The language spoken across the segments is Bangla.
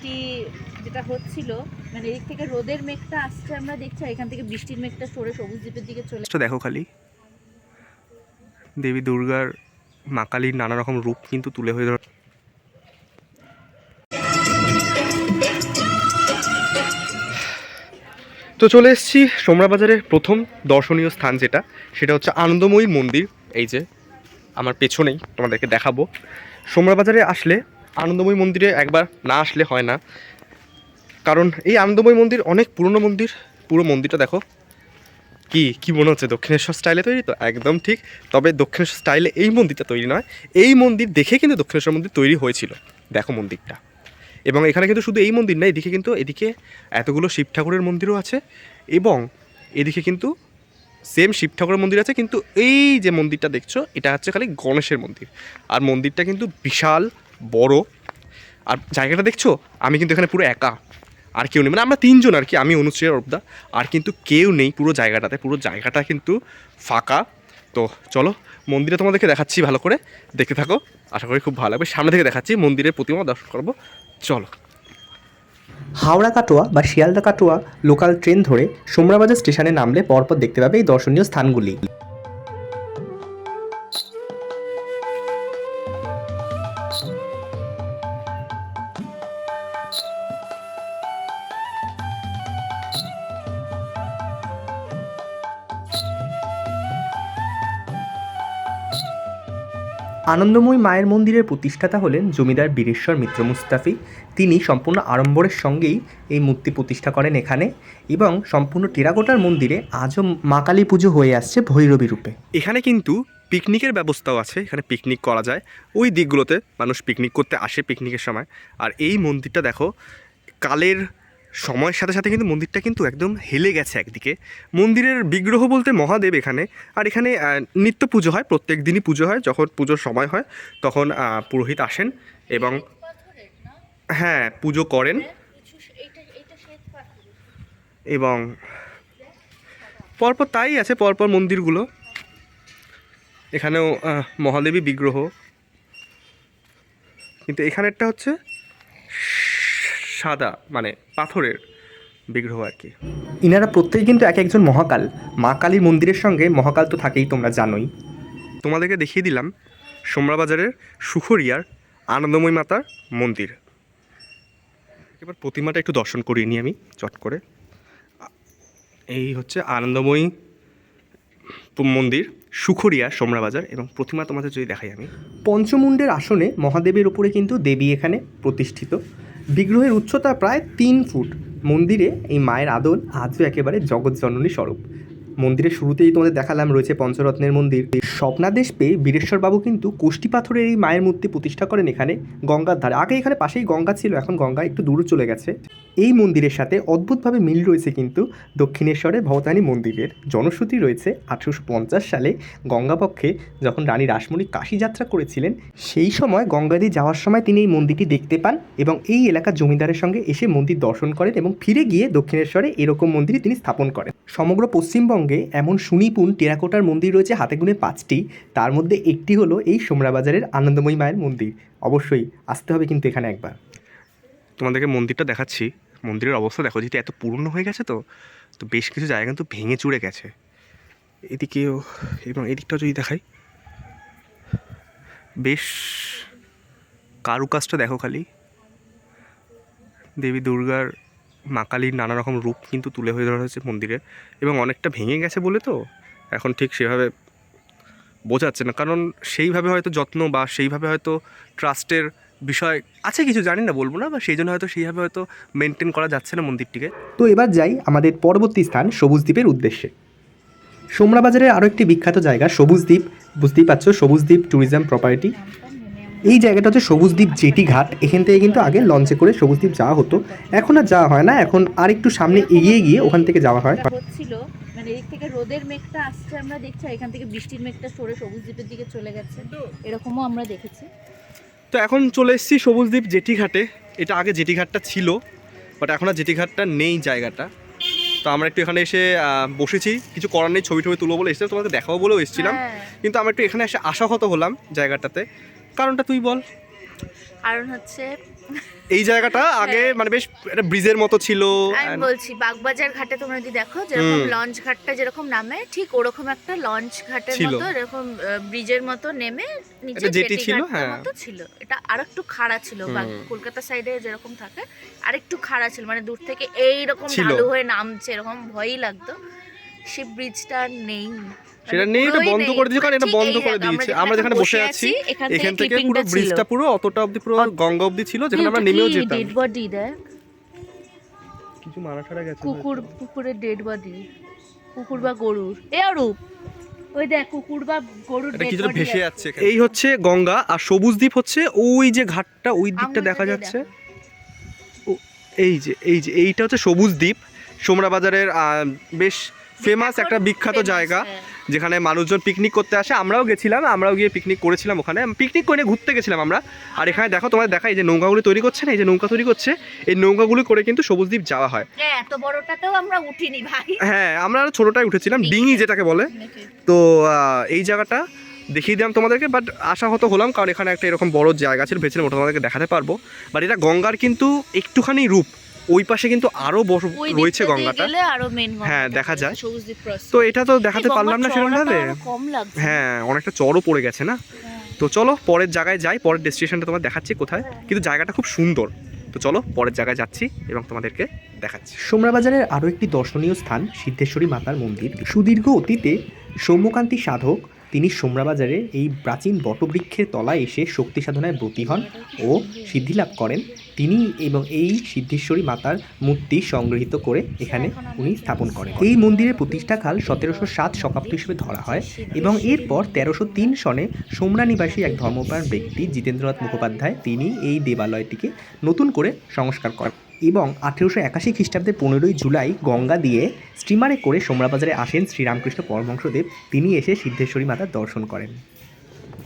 বৃষ্টি যেটা হচ্ছিল মানে এদিক থেকে রোদের মেঘটা আসছে আমরা দেখছি এখান থেকে বৃষ্টির মেঘটা সরে সবুজ দ্বীপের দিকে চলে তো দেখো খালি। দেবী দুর্গার মা কালীর নানা রকম রূপ কিন্তু তুলে হয়ে ধর। তো চলে এসেছি সোমরা বাজারের প্রথম দর্শনীয় স্থান যেটা, সেটা হচ্ছে আনন্দময়ী মন্দির। এই যে, আমার পেছনেই তোমাদেরকে দেখাবো। সোমরা বাজারে আসলে আনন্দময়ী মন্দিরে একবার না আসলে হয় না। কারণ এই আনন্দময়ী মন্দির অনেক পুরনো মন্দির। পুরো মন্দিরটা দেখো। কি কি মনে হচ্ছে? দক্ষিণেশ্বর স্টাইলে তৈরি তো? একদম ঠিক। তবে দক্ষিণেশ্বর স্টাইলে এই মন্দিরটা তৈরি নয়। এই মন্দির দেখে কিন্তু দক্ষিণেশ্বর মন্দির তৈরি হয়েছিল। দেখো মন্দিরটা। এবং এখানে কিন্তু শুধু এই মন্দির না, এদিকে কিন্তু এদিকে এতগুলো শিব ঠাকুরের মন্দিরও আছে। এবং এদিকে কিন্তু সেম শিব ঠাকুরের মন্দির আছে, কিন্তু এই যে মন্দিরটা দেখছ, এটা হচ্ছে খালি গণেশের মন্দির। আর মন্দিরটা কিন্তু বিশাল বড়। আর জায়গাটা দেখছ? আমি কিন্তু এখানে পুরো একা। আর কেউ নেই। মানে আমরা তিনজন আর কি। আমি অনুশ্রী অর্পদা। আর কিন্তু কেউ নেই পুরো জায়গাটাতে। পুরো জায়গাটা কিন্তু ফাঁকা। তো চলো, মন্দিরে তোমাদেরকে দেখাচ্ছি ভালো করে। দেখতে থাকো। আশা করি খুব ভালো লাগবে। সামনে থেকে দেখাচ্ছি মন্দিরের প্রতিমা দর্শন করব। চলো। হাওড়া কাটোয়া বা শিয়ালদা কাটোয়া লোকাল ট্রেন ধরে সোমরাবাজার স্টেশনে নামলে পরপর দেখতে পাবে এই দর্শনীয় স্থানগুলি। আনন্দময়ী মায়ের মন্দিরের প্রতিষ্ঠাতা হলেন জমিদার বীরেশ্বর মিত্র মুস্তাফি। তিনি সম্পূর্ণ আড়ম্বরের সঙ্গেই এই মূর্তি প্রতিষ্ঠা করেন এখানে এবং সম্পূর্ণ টেরাকোটার মন্দিরে আজও মা কালী পুজো হয়ে আসছে ভৈরবী রূপে। এখানে কিন্তু পিকনিকের ব্যবস্থাও আছে, এখানে পিকনিক করা যায়। ওই দিকগুলোতে মানুষ পিকনিক করতে আসে পিকনিকের সময়। আর এই মন্দিরটা দেখো, কালের সময়ের সাথে সাথে কিন্তু মন্দিরটা কিন্তু একদম হেলে গেছে একদিকে। মন্দিরের বিগ্রহ বলতে মহাদেব এখানে, আর এখানে নিত্য পুজো হয়, প্রত্যেক দিনই পুজো হয়, যখন পুজোর সময় হয়, তখন পুরোহিত আসেন এবং হ্যাঁ পুজো করেন। এবং পরপর তাই আছে, পরপর মন্দিরগুলো। এখানেও মহাদেবী বিগ্রহ। কিন্তু এখানেরটা হচ্ছে সাদা মানে পাথরের বিগ্রহ আর কি। ইনারা প্রত্যেকে কিন্তু এক একজন মহাকাল। মা কালীর মন্দিরের সঙ্গে মহাকাল তো থাকেই তোমরা জানোই। তোমাদেরকে দেখিয়ে দিলাম সোমরাবাজারের সুখরিয়ার আনন্দময়ী মাতার মন্দির। এবার প্রতিমাটা একটু দর্শন করিয়ে নিই আমি চট করে। এই হচ্ছে আনন্দময়ী মন্দির সুখরিয়া সোমরাবাজার এবং প্রতিমা তোমাদের যদি দেখাই আমি। পঞ্চমুণ্ডের আসনে মহাদেবের উপরে কিন্তু দেবী এখানে প্রতিষ্ঠিত। বিগ্রহের উচ্চতা প্রায় তিন ফুট। মন্দিরে এই মায়ের আদল আজও একেবারে জগৎ জননী স্বরূপ। মন্দিরের শুরুতেই তোমাদের দেখালাম রয়েছে পঞ্চরত্নের মন্দির। স্বপ্নাদেশ পেয়ে বীরেশ্বরবাবু কিন্তু কোষ্টি পাথরের এই মায়ের মূর্তি প্রতিষ্ঠা করেন এখানে গঙ্গার ধারে। আগে এখানে পাশেই গঙ্গা ছিল, এখন গঙ্গা একটু দূরে চলে গেছে। এই মন্দিরের সাথে অদ্ভুতভাবে মিল রয়েছে কিন্তু দক্ষিণেশ্বরের ভবতানী মন্দিরের জনশ্রুতি রয়েছে আঠেরোশো পঞ্চাশ সালে গঙ্গাপক্ষে যখন রানী রাসমণি কাশী যাত্রা করেছিলেন, সেই সময় গঙ্গা দিয়ে যাওয়ার সময় তিনি এই মন্দিরটি দেখতে পান এবং এই এলাকার জমিদারের সঙ্গে এসে মন্দির দর্শন করেন এবং ফিরে গিয়ে দক্ষিণেশ্বরে এরকম মন্দিরই তিনি স্থাপন করেন। সমগ্র পশ্চিমবঙ্গে এমন সুনিপুণ টেরাকোটার মন্দির রয়েছে হাতে গুনে পাঁচটি, তার মধ্যে একটি হলো এই সোমরাবাজারের আনন্দময়ী মায়ের মন্দির। অবশ্যই আসতে হবে কিন্তু এখানে একবার। তোমাদেরকে মন্দিরটা দেখাচ্ছি। মন্দিরের অবস্থা দেখো, যেহেতু এত পুরনো হয়ে গেছে তো তো বেশ কিছু জায়গা কিন্তু ভেঙে চুড়ে গেছে। এদিকেও, এবং এদিকটাও যদি দেখাই, বেশ কারুকাজটা দেখো খালি। দেবী দুর্গার, মা কালীর নানা রকম রূপ কিন্তু তুলে হয়ে ধরা হয়েছে মন্দিরে, এবং অনেকটা ভেঙে গেছে বলে তো, এখন ঠিক সেভাবে বোঝাচ্ছে না। কারণ সেইভাবে হয়তো যত্ন বা সেইভাবে হয়তো ট্রাস্টের বিষয় আছে কিছু জানি না বলব না বা সেই জন্য হয়তো সেইভাবে হয়তো মেনটেন করা যাচ্ছে না মন্দিরটিকে। তো এবার যাই আমাদের পরবর্তী স্থান সবুজ দ্বীপের উদ্দেশ্যে। সোমরা বাজারের আরও একটি বিখ্যাত জায়গা সবুজ দ্বীপ বুঝতেই পারছ সবুজ দ্বীপ ট্যুরিজম প্রপার্টি এই জায়গাটা হচ্ছে সবুজ দ্বীপ জেটি ঘাট। এখান থেকে কিন্তু আগে লঞ্চে করে সবুজ দ্বীপ যাওয়া হতো। এখন আর যাওয়া হয় না এখন আর একটু সামনে এগিয়ে গিয়ে ওখান থেকে যাওয়া হয়। হচ্ছিল মানে এদিক থেকে রোদের মেঘটা আসছে আমরা দেখছি এখান থেকে বৃষ্টির মেঘটা সরে সবুজ দ্বীপের দিকে চলে গেছে। এরকমও আমরা দেখেছি। তো এখন চলে এসেছি সবুজদ্বীপ জেটি ঘাটে এটা আগে জেটি ঘাটটা ছিল বাট এখন আর জেটি ঘাটটা নেই জায়গাটা। তো আমরা একটু এখানে এসে বসেছি। কিছু করার নেই ছবি টবি তুলবো বলে এসেছিলাম তোমাকে দেখাবো বলেও এসেছিলাম। হ্যাঁ, কিন্তু আমরা একটু এখানে এসে আশাহত হলাম জায়গাটাতে। কারণটা তুই বল। কারণ হচ্ছে এই জায়গাটা আগে মানে বেশ একটা ব্রিজের মতো ছিল আমি বলছি বাগবাজার ঘাটে তোমরা যদি দেখো যেরকম লঞ্চ ঘাটটা যেরকম নামে ঠিক ওরকম একটা লঞ্চ ঘাটের মতো এরকম ব্রিজের মতো নেমে নিচে জেটি ছিল, হ্যাঁ। মতো ছিল। এটা আরেকটু খাড়া ছিল কলকাতা সাইডে যেরকম থাকে আরেকটু খাড়া ছিল মানে দূর থেকে এইরকম ছিল। ঢালু হয়ে নামছে এরকম ভয়ই লাগতো। সে ব্রিজটা নেই। সেটা মানে নেই এটা বন্ধ করে দিয়েছে কারণ এটা বন্ধ করে দিয়েছে। আমরা যেখানে বসে আছি এখান থেকে পুরো ব্রিজটা পুরো অতটা অবধি পুরো গঙ্গা অবধি ছিল যেখানে আমরা নেমেও যেতাম। ডেড বডি দেখ? কিছু মারা ছাড়া গেছে কুকুর কুকুরের ডেড বডি কুকুর বা গরুর। এ অরূপ ওই দেখ কুকুর বা গরুর এটা body ভেসে যাচ্ছে এই হচ্ছে গঙ্গা আর সবুজ দ্বীপ হচ্ছে ওই যে ঘাটটা ওই দিকটা দেখা যাচ্ছে। এই যে এই যে এইটা হচ্ছে সবুজ দ্বীপ। সোমরা বাজারের বেশ ফেমাস একটা বিখ্যাত জায়গা। হ্যাঁ। যেখানে মানুষজন পিকনিক করতে আসে আমরাও গেছিলাম আমরাও গিয়ে পিকনিক করেছিলাম ওখানে। পিকনিক করে ঘুরতে গেছিলাম আমরা। আর এখানে দেখো তোমাদের দেখা এই যে নৌকাগুলি তৈরি করছে না এই যে নৌকা তৈরি করছে এই নৌকাগুলি করে কিন্তু সবুজ দ্বীপ যাওয়া হয়। হ্যাঁ, এত বড়টাতেও আমরা উঠিনি ভাই। হ্যাঁ আমরা ছোটটাই উঠেছিলাম ডিঙি যেটাকে বলে। তো এই জায়গাটা দেখিয়ে দিলাম তোমাদেরকে বাট আশা হতো হলাম কারণ এখানে একটা এরকম বড় জায়গা ছিল ভেবেছিলাম ওটা তোমাদেরকে দেখাতে পারব। বাট এটা গঙ্গার কিন্তু একটুখানি রূপ। ওই পাশে কিন্তু আরও বড় রয়েছে গঙ্গাটা। মেন হ্যাঁ, দেখা যায়। তো এটা তো দেখাতে পারলাম না সেরকম ভাবে হ্যাঁ অনেকটা চড়ও পড়ে গেছে না? হ্যাঁ। তো চলো পরের জায়গায় যাই পরের ডেস্টিনেশনটা তোমার দেখাচ্ছি কোথায়। কিন্তু জায়গাটা খুব সুন্দর। তো চলো পরের জায়গায় যাচ্ছি এবং তোমাদেরকে দেখাচ্ছি। সোমরা বাজারের আরও একটি দর্শনীয় স্থান সিদ্ধেশ্বরী মাতার মন্দির। সুদীর্ঘ অতীতে সৌম্যকান্তি সাধক তিনি সোমরা বাজারে এই প্রাচীন বটবৃক্ষের তলায় এসে শক্তি সাধনায় ব্রতী হন ও সিদ্ধি লাভ করেন। তিনি এবং এই সিদ্ধেশ্বরী মাতার মূর্তি সংগৃহীত করে এখানে উনি স্থাপন করেন। এই মন্দিরের প্রতিষ্ঠাকাল সতেরোশো সাত শতাব্দী হিসেবে ধরা হয় এবং এরপর তেরোশো তিন সনে সোমরা নিবাসী এক ধর্মপ্রাণ ব্যক্তি জিতেন্দ্রনাথ মুখোপাধ্যায় তিনি এই দেবালয়টিকে নতুন করে সংস্কার করেন এবং আঠেরোশো একাশি খ্রিস্টাব্দে পনেরোই জুলাই গঙ্গা দিয়ে স্টিমারে করে সোমরাবাজারে আসেন শ্রীরামকৃষ্ণ পরমহংসদেব। তিনি এসে সিদ্ধেশ্বরী মাতার দর্শন করেন।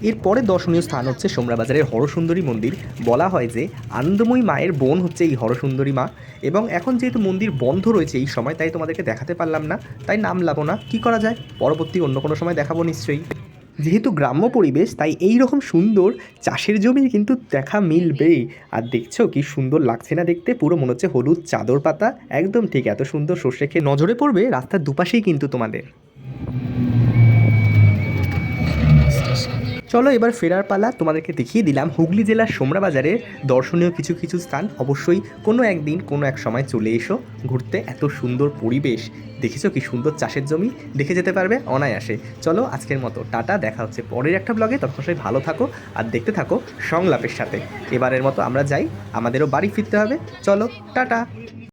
এরপরে দর্শনীয় স্থান হচ্ছে সোমরাবাজারের হরসুন্দরী মন্দির। বলা হয় যে আনন্দময়ী মায়ের বোন হচ্ছে এই হরসুন্দরী মা। এবং এখন যেহেতু মন্দির বন্ধ রয়েছে এই সময়, তাই তোমাদেরকে দেখাতে পারলাম না। তাই নাম লাবো না। কি করা যায়? পরবর্তী অন্য কোনো সময় দেখাবো নিশ্চয়ই। যেহেতু গ্রাম্য পরিবেশ, তাই এই রকম সুন্দর চাষের জমির কিন্তু দেখা মিলবেই। আর দেখছ কি সুন্দর লাগছে না দেখতে? পুরো মনে হচ্ছে হলুদ চাদর পাতা। একদম ঠিক, এত সুন্দর সর্ষে খেয়ে নজরে পড়বে, রাস্তার দুপাশেই কিন্তু তোমাদের। চলো এবার ফেরার পালা তোমাদেরকে দেখিয়ে দিলাম। হুগলি জেলার সোমরা বাজারের দর্শনীয় কিছু কিছু স্থান। অবশ্যই কোনো একদিন, কোনো এক সময় চলে এসো। ঘুরতে এত সুন্দর পরিবেশ। দেখেছ কি সুন্দর চাষের জমি? দেখে যেতে পারবে অনায়াসে। চলো আজকের মতো টাটা। দেখা হচ্ছে পরের একটা ব্লগে তখন সবাই ভালো থাকো আর দেখতে থাকো সংলাপের সাথে। এবারের মতো আমরা যাই। আমাদেরও বাড়ি ফিরতে হবে। চলো, টাটা!